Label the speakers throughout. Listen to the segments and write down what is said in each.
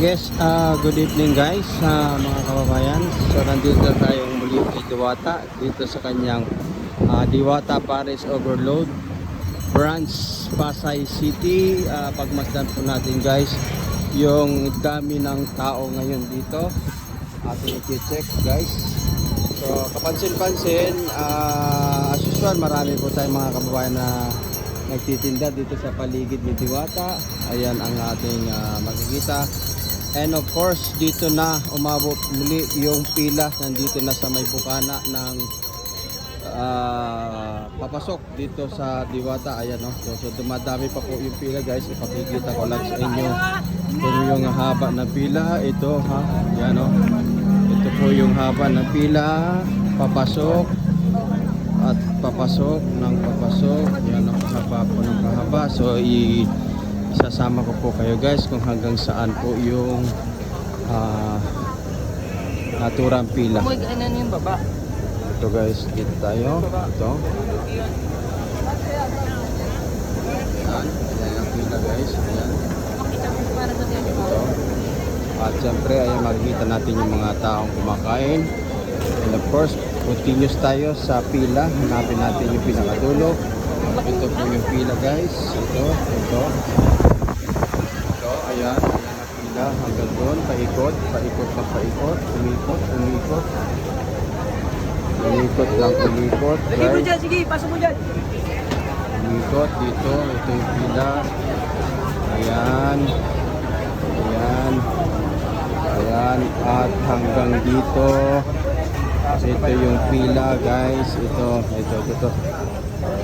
Speaker 1: Yes, uh, good evening guys, uh, mga kababayan. So nandito tayong muli kay Diwata dito sa kanyang uh, Diwata Paris Overload branch Pasay City. Uh, pagmasdan po natin guys yung dami ng tao ngayon dito. Ating i-check guys. So kapansin-pansin, uh, as usual marami po tayong mga kababayan na nagtitinda dito sa paligid ni Diwata. Ayan ang ating uh, makikita. And of course, dito na umabot muli yung pila. Nandito na sa may bukana ng ah, papasok dito sa Diwata. Ayan, no? so, so dumadami pa po yung pila guys. Ipakikita ko lang sa inyo kung yung haba ng pila. Ito ha. Yan no? Ito po yung haba ng pila. Papasok at papasok ng papasok. Yan ang haba po ng kahaba. So i isasama ko po kayo guys kung hanggang saan po yung ah naturang pila.
Speaker 2: Amoy ano yung baba.
Speaker 1: Ito guys, dito tayo. Ito. Yan. Yan ang pila guys. Yan. Ito. At syempre, ayan makikita natin yung mga taong kumakain. And of course, continuous tayo sa pila. Hanapin natin yung pinakadulo. Ito po yung pila guys. Ito, ito. Ayan. Ayan ang pila. Hanggang doon, paikot, paikot ng paikot. Umikot, umikot. Umikot lang, umikot.
Speaker 2: Sige mo dyan, sige, pasok mo dyan.
Speaker 1: umikot dito. Ito yung pila. Ayan. Ayan. Ayan. At hanggang dito. Ito yung pila guys. Ito. Ito. Ito. ito.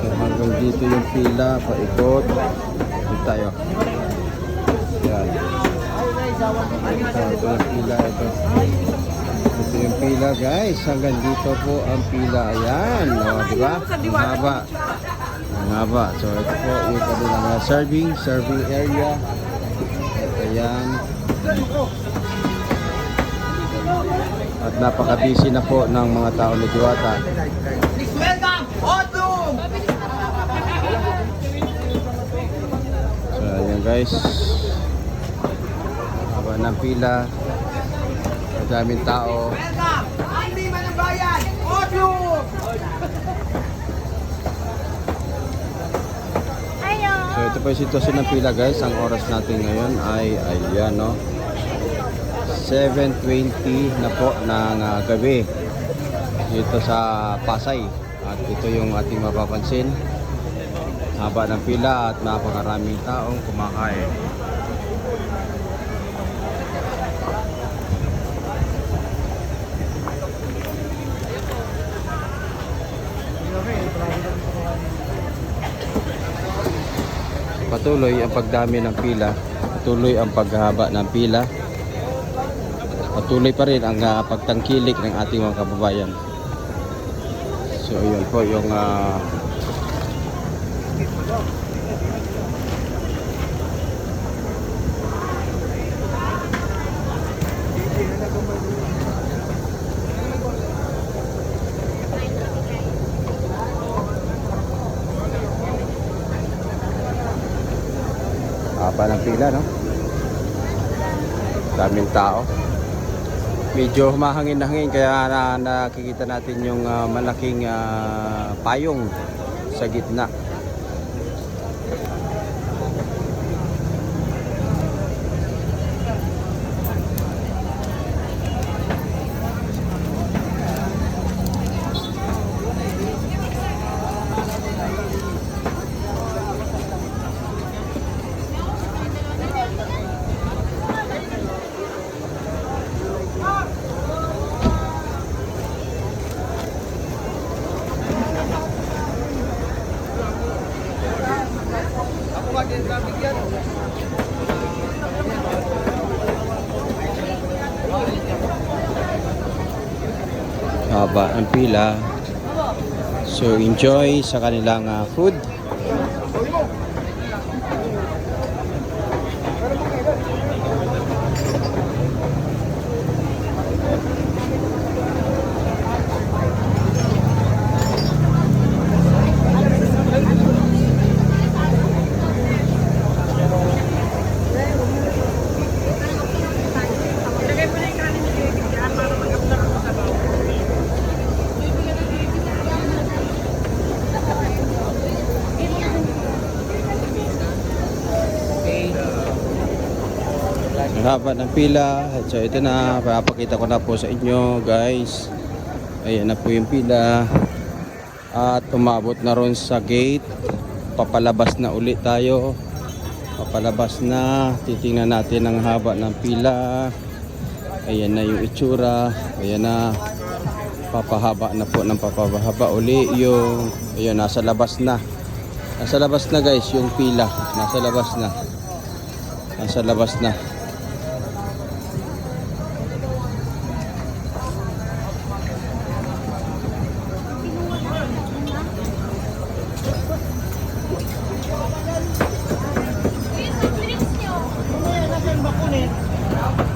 Speaker 1: So, hanggang dito yung pila. Paikot. Dito tayo. Ito. Yung pila. Ito. Ito yung pila guys. Hanggang dito po ang pila. Ayan. O, diba? Ang haba. Ang haba. So, ito po yung kanilang uh, serving. Serving area. Ayan. At napaka-busy na po ng mga tao ni Diwata. So, ayan guys. Ng pila. Madaming tao. So ito po yung sitwasyon ng pila guys. Ang oras natin ngayon ay ayan no. 7.20 na po ng ah, gabi dito sa Pasay. At ito yung ating mapapansin. Haba ng pila at napakaraming taong kumakain. Patuloy ang pagdami ng pila, patuloy ang paghaba ng pila, patuloy pa rin ang ah, pagtangkilik ng ating mga kababayan. So yun po yung ah, haba ng pila, no? Daming tao. Medyo humahangin na hangin kaya na, nakikita natin yung ah, malaking ah, payong sa gitna. Haba ang pila. So enjoy sa kanilang ah, food. Haba ng pila. So ito na, papakita ko na po sa inyo guys. Ayan na po yung pila. At umabot na ron sa gate. Papalabas na ulit tayo. Papalabas na. Titingnan natin ang haba ng pila. Ayan na yung itsura. Ayan na. Papahaba na po ng papahaba uli yung ayun nasa labas na. Nasa labas na guys yung pila. Nasa labas na. Nasa labas na. 아.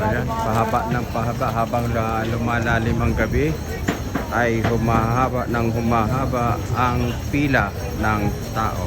Speaker 1: ayan, pahaba ng pahaba habang la- lumalalim ang gabi ay humahaba ng humahaba ang pila ng tao.